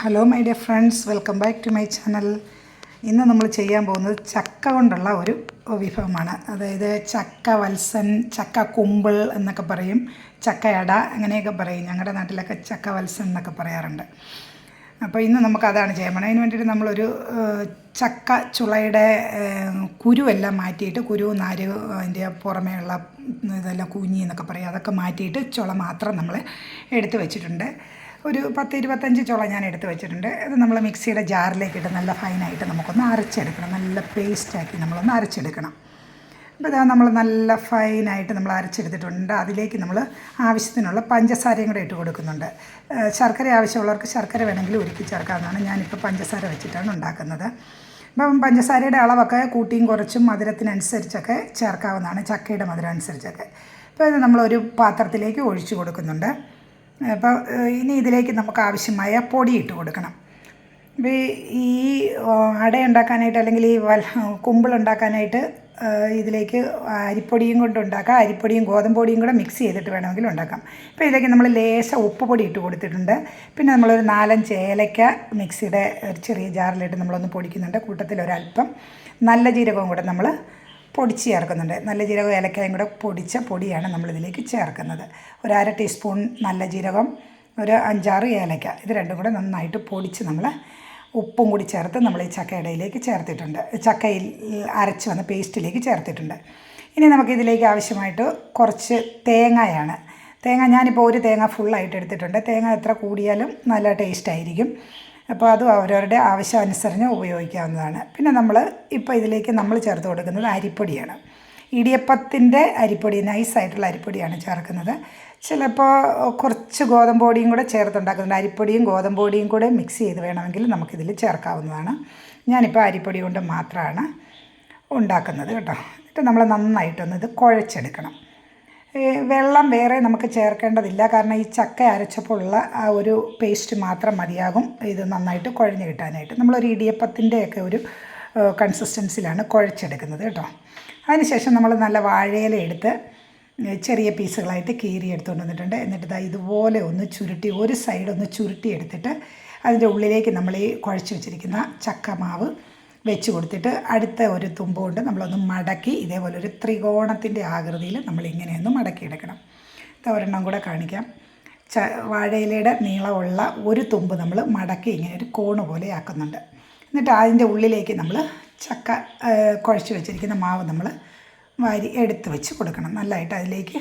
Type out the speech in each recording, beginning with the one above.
Hello my dear friends welcome back to my channel ഇന്ന് നമ്മൾ ചെയ്യാൻ പോകുന്നത് ചക്ക കൊണ്ടുള്ള ഒരു വിഭവമാണ്. അതായത് ചക്ക വത്സൻ ചക്ക കുമ്പിൾ എന്നൊക്കെ പറയും. ചക്ക ചക്കയട അങ്ങനെയൊക്കെ പറയും. ഞങ്ങളുടെ നാട്ടിലൊക്കെ ചക്ക വത്സൻ എന്നൊക്കെ പറയാറുണ്ട്. അപ്പോൾ ഇന്ന് നമുക്ക് അതാണ് ചെയ്യാൻ പോകുന്നത് അതിന് വേണ്ടിയിട്ട് നമ്മളൊരു ചക്ക ചുളയുടെ കുരുവെല്ലാം മാറ്റിയിട്ട് കുരു നാര് അതിന്റെ പുറമേ ഉള്ള ഇതെല്ലാം കുഞ്ഞി എന്നൊക്കെ പറയും. അതൊക്കെ മാറ്റിയിട്ട് ചുള മാത്രം നമ്മൾ എടുത്തു വെച്ചിട്ടുണ്ട്. ഒരു പത്ത് ഇരുപത്തഞ്ച് ചുള ഞാൻ എടുത്ത് വെച്ചിട്ടുണ്ട്. അത് നമ്മൾ മിക്സിയുടെ ജാറിലേക്കിട്ട് നല്ല ഫൈനായിട്ട് നമുക്കൊന്ന് അരച്ചെടുക്കണം. നല്ല പേസ്റ്റാക്കി നമ്മളൊന്ന് അരച്ചെടുക്കണം. അപ്പോൾ ഇതാ നമ്മൾ നല്ല ഫൈനായിട്ട് നമ്മൾ അരച്ചെടുത്തിട്ടുണ്ട്. അതിലേക്ക് നമ്മൾ ആവശ്യത്തിനുള്ള പഞ്ചസാരയും കൂടെ ഇട്ട് കൊടുക്കുന്നുണ്ട്. ശർക്കര ആവശ്യമുള്ളവർക്ക് ശർക്കര വേണമെങ്കിൽ ഉരുക്കി ചേർക്കാവുന്നതാണ്. ഞാനിപ്പോൾ പഞ്ചസാര വെച്ചിട്ടാണ് ഉണ്ടാക്കുന്നത്. അപ്പം പഞ്ചസാരയുടെ അളവൊക്കെ കൂട്ടിയും കുറച്ചും മധുരത്തിനനുസരിച്ചൊക്കെ ചേർക്കാവുന്നതാണ്. ചക്കയുടെ മധുരം അനുസരിച്ചൊക്കെ. അപ്പോൾ ഇത് നമ്മളൊരു പാത്രത്തിലേക്ക് ഒഴിച്ചു കൊടുക്കുന്നുണ്ട്. അപ്പോൾ ഇനി ഇതിലേക്ക് നമുക്ക് ആവശ്യമായ പൊടി ഇട്ട് കൊടുക്കണം. അപ്പോൾ ഈ അട ഉണ്ടാക്കാനായിട്ട് അല്ലെങ്കിൽ ഈ വൽ കുമ്പിളുണ്ടാക്കാനായിട്ട് ഇതിലേക്ക് അരിപ്പൊടിയും കൊണ്ട് ഉണ്ടാക്കാം. അരിപ്പൊടിയും ഗോതമ്പ് പൊടിയും കൂടെ മിക്സ് ചെയ്തിട്ട് വേണമെങ്കിൽ ഉണ്ടാക്കാം. ഇപ്പോൾ ഇതിലേക്ക് നമ്മൾ ലേശ ഉപ്പ് പൊടി ഇട്ട് കൊടുത്തിട്ടുണ്ട്. പിന്നെ നമ്മളൊരു നാലഞ്ച് ഏലക്ക മിക്സിയുടെ ഒരു ചെറിയ ജാറിലിട്ട് നമ്മളൊന്ന് പൊടിക്കുന്നുണ്ട്. കൂട്ടത്തിൽ ഒരല്പം നല്ല ജീരകവും കൂടെ നമ്മൾ പൊടിച്ച് ചേർക്കുന്നുണ്ട്. നല്ല ജീരകം ഏലക്കായും കൂടെ പൊടിച്ച പൊടിയാണ് നമ്മളിതിലേക്ക് ചേർക്കുന്നത്. ഒരു അര ടീസ്പൂൺ നല്ല ജീരകം ഒരു അഞ്ചാറ് ഏലക്ക ഇത് രണ്ടും കൂടെ നന്നായിട്ട് പൊടിച്ച് നമ്മൾ ഉപ്പും കൂടി ചേർത്ത് നമ്മൾ ഈ ചക്കയിടയിലേക്ക് ചേർത്തിട്ടുണ്ട്. ചക്കയിൽ അരച്ച് വന്ന പേസ്റ്റിലേക്ക് ചേർത്തിട്ടുണ്ട്. ഇനി നമുക്കിതിലേക്ക് ആവശ്യമായിട്ട് കുറച്ച് തേങ്ങയാണ്. തേങ്ങ ഞാനിപ്പോൾ ഒരു തേങ്ങ ഫുള്ളായിട്ട് എടുത്തിട്ടുണ്ട്. തേങ്ങ എത്ര കൂടിയാലും നല്ല ടേസ്റ്റ് ആയിരിക്കും. അപ്പോൾ അതും അവരവരുടെ ആവശ്യാനുസരണം ഉപയോഗിക്കാവുന്നതാണ്. പിന്നെ നമ്മൾ ഇപ്പോൾ ഇതിലേക്ക് നമ്മൾ ചേർത്ത് കൊടുക്കുന്നത് അരിപ്പൊടിയാണ്. ഇടിയപ്പത്തിന്റെ അരിപ്പൊടി നൈസായിട്ടുള്ള അരിപ്പൊടിയാണ് ചേർക്കുന്നത്. ചിലപ്പോൾ കുറച്ച് ഗോതമ്പ് പൊടിയും കൂടെ ചേർത്തുണ്ടാക്കുന്നുണ്ട് അരിപ്പൊടിയും ഗോതമ്പ് പൊടിയും കൂടെ മിക്സ് ചെയ്ത് വേണമെങ്കിൽ നമുക്കിതിൽ ചേർക്കാവുന്നതാണ്. ഞാനിപ്പോൾ അരിപ്പൊടി കൊണ്ട് മാത്രമാണ് ഉണ്ടാക്കുന്നത് കേട്ടോ. എന്നിട്ട് നമ്മൾ നന്നായിട്ടൊന്ന് ഇത് കുഴച്ചെടുക്കണം. വെള്ളം വേറെ നമുക്ക് ചേർക്കേണ്ടതില്ല. കാരണം ഈ ചക്ക അരച്ചപ്പോൾ ഉള്ള ആ ഒരു പേസ്റ്റ് മാത്രം മതിയാകും. ഇത് നന്നായിട്ട് കുഴഞ്ഞു കിട്ടാനായിട്ട്. നമ്മളൊരു ഇടിയപ്പത്തിന്റെയൊക്കെ ഒരു കൺസിസ്റ്റൻസിലാണ് കുഴച്ചെടുക്കുന്നത് കേട്ടോ. അതിനുശേഷം നമ്മൾ നല്ല വാഴയില എടുത്ത് ചെറിയ പീസുകളായിട്ട് കീറി എടുത്തുകൊണ്ട് വന്നിട്ടുണ്ട്. എന്നിട്ട് ഇതാ ഇതുപോലെ ഒന്ന് ചുരുട്ടി ഒരു സൈഡ് ഒന്ന് ചുരുട്ടി എടുത്തിട്ട് അതിന്റെ ഉള്ളിലേക്ക് നമ്മൾ ഈ കുഴച്ച് വെച്ചിരിക്കുന്ന ചക്ക മാവ് വെച്ച് കൊടുത്തിട്ട് അടുത്ത ഒരു തുമ്പ് കൊണ്ട് നമ്മളൊന്ന് മടക്കി ഇതേപോലെ ഒരു ത്രികോണത്തിന്റെ ആകൃതിയിൽ നമ്മൾ ഇങ്ങനെയൊന്ന് മടക്കിയെടുക്കണം ഒരെണ്ണം കൂടെ കാണിക്കാം. ച വാഴയിലയുടെ നീളമുള്ള ഒരു തുമ്പ് നമ്മൾ മടക്കി ഇങ്ങനെ ഒരു കോണ് പോലെ ആക്കുന്നുണ്ട്. എന്നിട്ട് അതിന്റെ ഉള്ളിലേക്ക് നമ്മൾ ചക്ക കുഴച്ച് വെച്ചിരിക്കുന്ന മാവ് നമ്മൾ വാരി എടുത്ത് വെച്ച് കൊടുക്കണം. നല്ലതായിട്ട് അതിലേക്ക്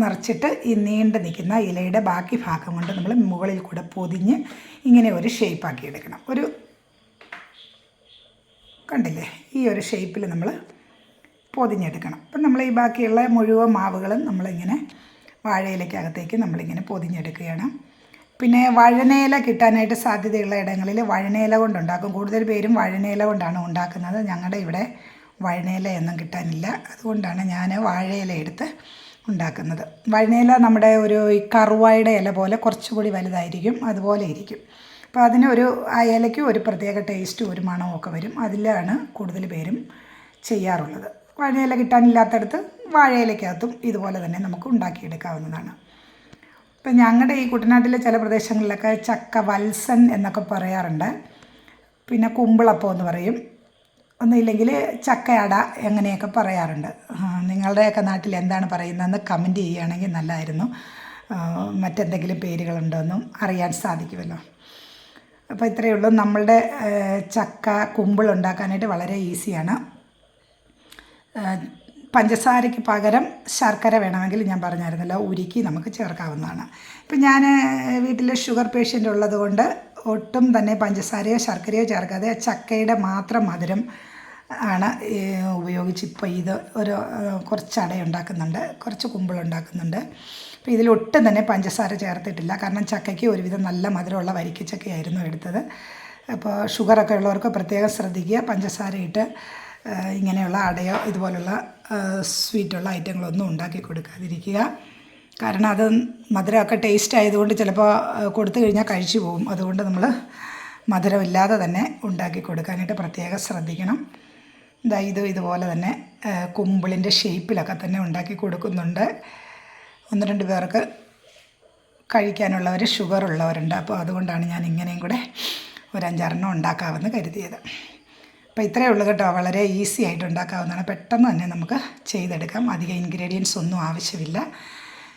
നിറച്ചിട്ട് ഈ നീണ്ടു നിൽക്കുന്ന ഇലയുടെ ബാക്കി ഭാഗം കൊണ്ട് നമ്മൾ മുകളിൽ കൂടെ പൊതിഞ്ഞ് ഇങ്ങനെ ഒരു ഷേപ്പാക്കി എടുക്കണം. ഒരു കണ്ടില്ലേ? ഈ ഒരു ഷേപ്പിൽ നമ്മൾ പൊതിഞ്ഞെടുക്കണം. അപ്പം നമ്മൾ ഈ ബാക്കിയുള്ള മുഴുവൻ മാവുകളും നമ്മളിങ്ങനെ വാഴയിലയ്ക്കകത്തേക്ക് നമ്മളിങ്ങനെ പൊതിഞ്ഞെടുക്കുകയാണ്. പിന്നെ വഴനയില കിട്ടാനായിട്ട് സാധ്യതയുള്ള ഇടങ്ങളിൽ വഴനയില കൊണ്ടുണ്ടാക്കും. കൂടുതൽ പേരും വഴനയില കൊണ്ടാണ് ഉണ്ടാക്കുന്നത്. ഞങ്ങളുടെ ഇവിടെ വഴനയില ഒന്നും കിട്ടാനില്ല. അതുകൊണ്ടാണ് ഞാൻ വാഴയില എടുത്ത് ഉണ്ടാക്കുന്നത്. വഴനയില നമ്മുടെ ഒരു കറുവായുടെ ഇല പോലെ കുറച്ചുകൂടി വലുതായിരിക്കും. അതുപോലെ ഇരിക്കും. അപ്പോൾ അതിന് ഒരു ആ ഇലയ്ക്ക് ഒരു പ്രത്യേക ടേസ്റ്റും ഒരു മണവും ഒക്കെ വരും. അതിലാണ് കൂടുതൽ പേരും ചെയ്യാറുള്ളത്. വാഴയില കിട്ടാനില്ലാത്തടത്ത് വാഴയിലയ്ക്കകത്തും ഇതുപോലെ തന്നെ നമുക്ക് ഉണ്ടാക്കിയെടുക്കാവുന്നതാണ്. ഇപ്പം ഞങ്ങളുടെ ഈ കുട്ടനാട്ടിലെ ചില പ്രദേശങ്ങളിലൊക്കെ ചക്ക വത്സൻ എന്നൊക്കെ പറയാറുണ്ട്. പിന്നെ കുമ്പിളപ്പം എന്ന് പറയും. ഒന്നുമില്ലെങ്കിൽ ചക്കയട എങ്ങനെയൊക്കെ പറയാറുണ്ട്. നിങ്ങളുടെയൊക്കെ നാട്ടിൽ എന്താണ് പറയുന്നതെന്ന് കമന്റ് ചെയ്യുകയാണെങ്കിൽ നല്ലതായിരുന്നു. മറ്റെന്തെങ്കിലും പേരുകളുണ്ടോ എന്നും അറിയാൻ സാധിക്കുമല്ലോ. അപ്പോൾ ഇത്രയേ ഉള്ളൂ. നമ്മളുടെ ചക്ക കുമ്പിൾ ഉണ്ടാക്കാനായിട്ട് വളരെ ഈസിയാണ്. പഞ്ചസാരയ്ക്ക് പകരം ശർക്കര വേണമെങ്കിൽ ഞാൻ പറഞ്ഞായിരുന്നല്ലോ ഉരുക്കി നമുക്ക് ചേർക്കാവുന്നതാണ്. ഇപ്പം ഞാൻ വീട്ടിൽ ഷുഗർ പേഷ്യന്റ് ഉള്ളതുകൊണ്ട് ഒട്ടും തന്നെ പഞ്ചസാരയോ ശർക്കരയോ ചേർക്കാതെ ചക്കയുടെ മാത്രം മധുരം ആണ് ഉപയോഗിച്ച് ഇപ്പോൾ ഇത് ഒരു കുറച്ച് അട ഉണ്ടാക്കുന്നുണ്ട് കുറച്ച് കുമ്പിളുണ്ടാക്കുന്നുണ്ട് അപ്പോൾ ഇതിലൊട്ടും തന്നെ പഞ്ചസാര ചേർത്തിട്ടില്ല. കാരണം ചക്കയ്ക്ക് ഒരുവിധം നല്ല മധുരമുള്ള വരിക്കച്ചക്കയായിരുന്നു എടുത്തത്. അപ്പോൾ ഷുഗറൊക്കെ ഉള്ളവർക്ക് പ്രത്യേകം ശ്രദ്ധിക്കുക. പഞ്ചസാര ഇട്ട് ഇങ്ങനെയുള്ള അടയോ ഇതുപോലുള്ള സ്വീറ്റുള്ള ഐറ്റങ്ങളൊന്നും ഉണ്ടാക്കി കൊടുക്കാതിരിക്കുക. കാരണം അത് മധുരമൊക്കെ ടേസ്റ്റ് ആയതുകൊണ്ട് ചിലപ്പോൾ കൊടുത്തു കഴിഞ്ഞാൽ കഴിച്ചു പോകും. അതുകൊണ്ട് നമ്മൾ മധുരമില്ലാതെ തന്നെ ഉണ്ടാക്കി കൊടുക്കാനായിട്ട് പ്രത്യേകം ശ്രദ്ധിക്കണം. ഇതാ ഇതും ഇതുപോലെ തന്നെ കുമ്പിളിന്റെ ഷേപ്പിലൊക്കെ തന്നെ ഉണ്ടാക്കി കൊടുക്കുന്നുണ്ട്. ഒന്ന് രണ്ട് പേർക്ക് കഴിക്കാനുള്ളവർ ഷുഗർ ഉള്ളവരുണ്ട് അപ്പോൾ അതുകൊണ്ടാണ് ഞാൻ ഇങ്ങനെയും കൂടെ ഒരു അഞ്ചാറെണ്ണം ഉണ്ടാക്കാമെന്ന് കരുതിയത്. അപ്പോൾ ഇത്രയേ ഉള്ളൂ കേട്ടോ. വളരെ ഈസി ആയിട്ട് ഉണ്ടാക്കാവുന്നതാണ്. പെട്ടെന്ന് തന്നെ നമുക്ക് ചെയ്തെടുക്കാം. അധികം ഇൻഗ്രീഡിയൻസ് ഒന്നും ആവശ്യമില്ല.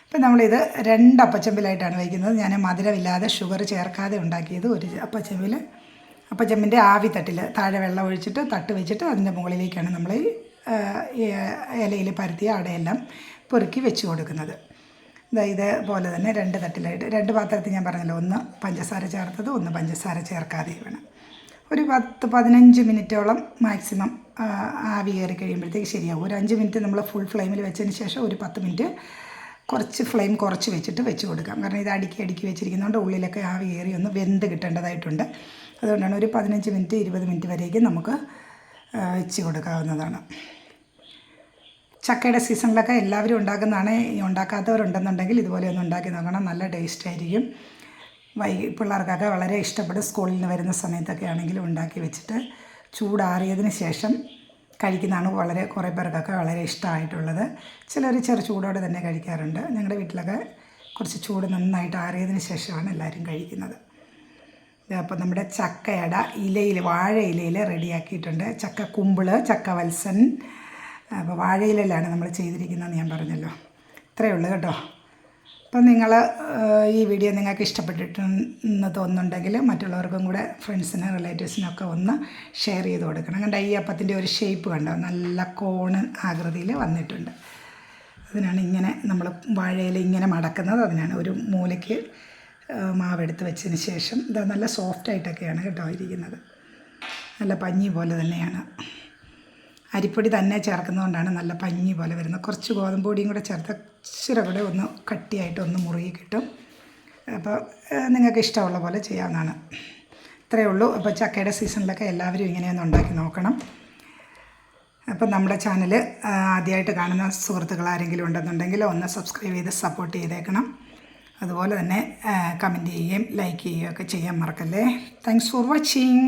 ഇപ്പം നമ്മളിത് രണ്ട് അപ്പച്ചമ്പിലായിട്ടാണ് വയ്ക്കുന്നത്. ഞാൻ മധുരമില്ലാതെ ഷുഗർ ചേർക്കാതെ ഉണ്ടാക്കിയത് ഒരു അപ്പച്ചമ്പിൽ അപ്പച്ചമ്പിന്റെ ആവി തട്ടിൽ താഴെ വെള്ളം ഒഴിച്ചിട്ട് തട്ട് വെച്ചിട്ട് അതിന്റെ മുകളിലേക്കാണ് നമ്മൾ ഇലയിൽ പരത്തിയ അടയെല്ലാം പെറുക്കി വെച്ച് കൊടുക്കുന്നത്. ഇതാ ഇതേപോലെ തന്നെ രണ്ട് തട്ടിലായിട്ട് രണ്ട് പാത്രത്തിൽ ഞാൻ പറഞ്ഞല്ലോ ഒന്ന് പഞ്ചസാര ചേർത്തത് ഒന്ന് പഞ്ചസാര ചേർക്കാതെ വേണം ഒരു പത്ത് പതിനഞ്ച് മിനിറ്റോളം മാക്സിമം ആവി കയറി കഴിയുമ്പോഴത്തേക്ക് ശരിയാവും. ഒരു അഞ്ച് മിനിറ്റ് നമ്മൾ ഫുൾ ഫ്ലെയിമിൽ വെച്ചതിന് ശേഷം ഒരു പത്ത് മിനിറ്റ് കുറച്ച് ഫ്ലെയിം കുറച്ച് വെച്ചിട്ട് വെച്ച് കൊടുക്കാം. കാരണം ഇത് അടുക്കി അടുക്കി വെച്ചിരിക്കുന്നതുകൊണ്ട് ഉള്ളിലൊക്കെ ആവി കയറി ഒന്ന് വെന്ത് കിട്ടേണ്ടതായിട്ടുണ്ട്. അതുകൊണ്ടാണ് ഒരു പതിനഞ്ച് മിനിറ്റ് ഇരുപത് മിനിറ്റ് വരേക്ക് നമുക്ക് വെച്ച് കൊടുക്കാവുന്നതാണ്. ചക്കയുടെ സീസണിലൊക്കെ എല്ലാവരും ഉണ്ടാക്കുന്നതാണ്. ഉണ്ടാക്കാത്തവരുണ്ടെന്നുണ്ടെങ്കിൽ ഇതുപോലെ ഒന്ന് ഉണ്ടാക്കി നോക്കണം. നല്ല ടേസ്റ്റ് ആയിരിക്കും. വൈ പിള്ളേർക്കൊക്കെ വളരെ ഇഷ്ടപ്പെടും. സ്കൂളിൽ നിന്ന് വരുന്ന സമയത്തൊക്കെ ആണെങ്കിലും ഉണ്ടാക്കി വെച്ചിട്ട് ചൂടാറിയതിന് ശേഷം കഴിക്കുന്നതാണ് വളരെ കുറേ പേർക്കൊക്കെ വളരെ ഇഷ്ടമായിട്ടുള്ളത്. ചിലർ ചെറു ചൂടോടെ തന്നെ കഴിക്കാറുണ്ട്. ഞങ്ങളുടെ വീട്ടിലൊക്കെ കുറച്ച് ചൂട് നന്നായിട്ട് ആറിയതിന് ശേഷമാണ് എല്ലാവരും കഴിക്കുന്നത്. അപ്പോൾ നമ്മുടെ ചക്കയട ഇലയിൽ വാഴ ഇലയിൽ റെഡിയാക്കിയിട്ടുണ്ട്. ചക്ക കുമ്പിൾ ചക്ക വത്സൻ. അപ്പോൾ വാഴയിലാണ് നമ്മൾ ചെയ്തിരിക്കുന്നതെന്ന് ഞാൻ പറഞ്ഞല്ലോ. ഇത്രയേ ഉള്ളൂ കേട്ടോ. അപ്പം നിങ്ങൾ ഈ വീഡിയോ നിങ്ങൾക്ക് ഇഷ്ടപ്പെട്ടിട്ടെന്ന് തോന്നുന്നുണ്ടെങ്കിൽ മറ്റുള്ളവർക്കും കൂടെ ഫ്രണ്ട്സിന് റിലേറ്റീവ്സിനൊക്കെ ഒന്ന് ഷെയർ ചെയ്ത് കൊടുക്കണം. കണ്ട ഈ അപ്പത്തിന്റെ ഒരു ഷേപ്പ് കണ്ടോ? നല്ല കോണ് ആകൃതിയിൽ വന്നിട്ടുണ്ട്. അതിനാണ് ഇങ്ങനെ നമ്മൾ വാഴയിൽ ഇങ്ങനെ മടക്കുന്നത്. അതിനാണ് ഒരു മൂലയ്ക്ക് മാവെടുത്ത് വെച്ചതിന് ശേഷം ഇതാ നല്ല സോഫ്റ്റ് ആയിട്ടൊക്കെയാണ് കേട്ടോ ഇരിക്കുന്നത്. നല്ല പഞ്ഞി പോലെ തന്നെയാണ്. അരിപ്പൊടി തന്നെ ചേർക്കുന്നതുകൊണ്ടാണ് നല്ല പഞ്ഞി പോലെ വരുന്നത്. കുറച്ച് ഗോതമ്പ് പൊടിയും കൂടെ ചേർത്ത് ഇച്ചിരി കൂടെ ഒന്ന് കട്ടിയായിട്ട് ഒന്ന് മുറുകി കിട്ടും. അപ്പോൾ നിങ്ങൾക്ക് ഇഷ്ടമുള്ള പോലെ ചെയ്യാവുന്നതാണ്. ഇത്രയേ ഉള്ളൂ. അപ്പോൾ ചക്കയുടെ സീസണിലൊക്കെ എല്ലാവരും ഇങ്ങനെയൊന്ന് ഉണ്ടാക്കി നോക്കണം. അപ്പം നമ്മുടെ ചാനൽ ആദ്യമായിട്ട് കാണുന്ന സുഹൃത്തുക്കൾ ആരെങ്കിലും ഉണ്ടെന്നുണ്ടെങ്കിൽ ഒന്ന് സബ്സ്ക്രൈബ് ചെയ്ത് സപ്പോർട്ട് ചെയ്തേക്കണം. അതുപോലെ തന്നെ കമന്റ് ചെയ്യുകയും ലൈക്ക് ചെയ്യുകയും ഒക്കെ ചെയ്യാൻ മറക്കല്ലേ. Thanks for watching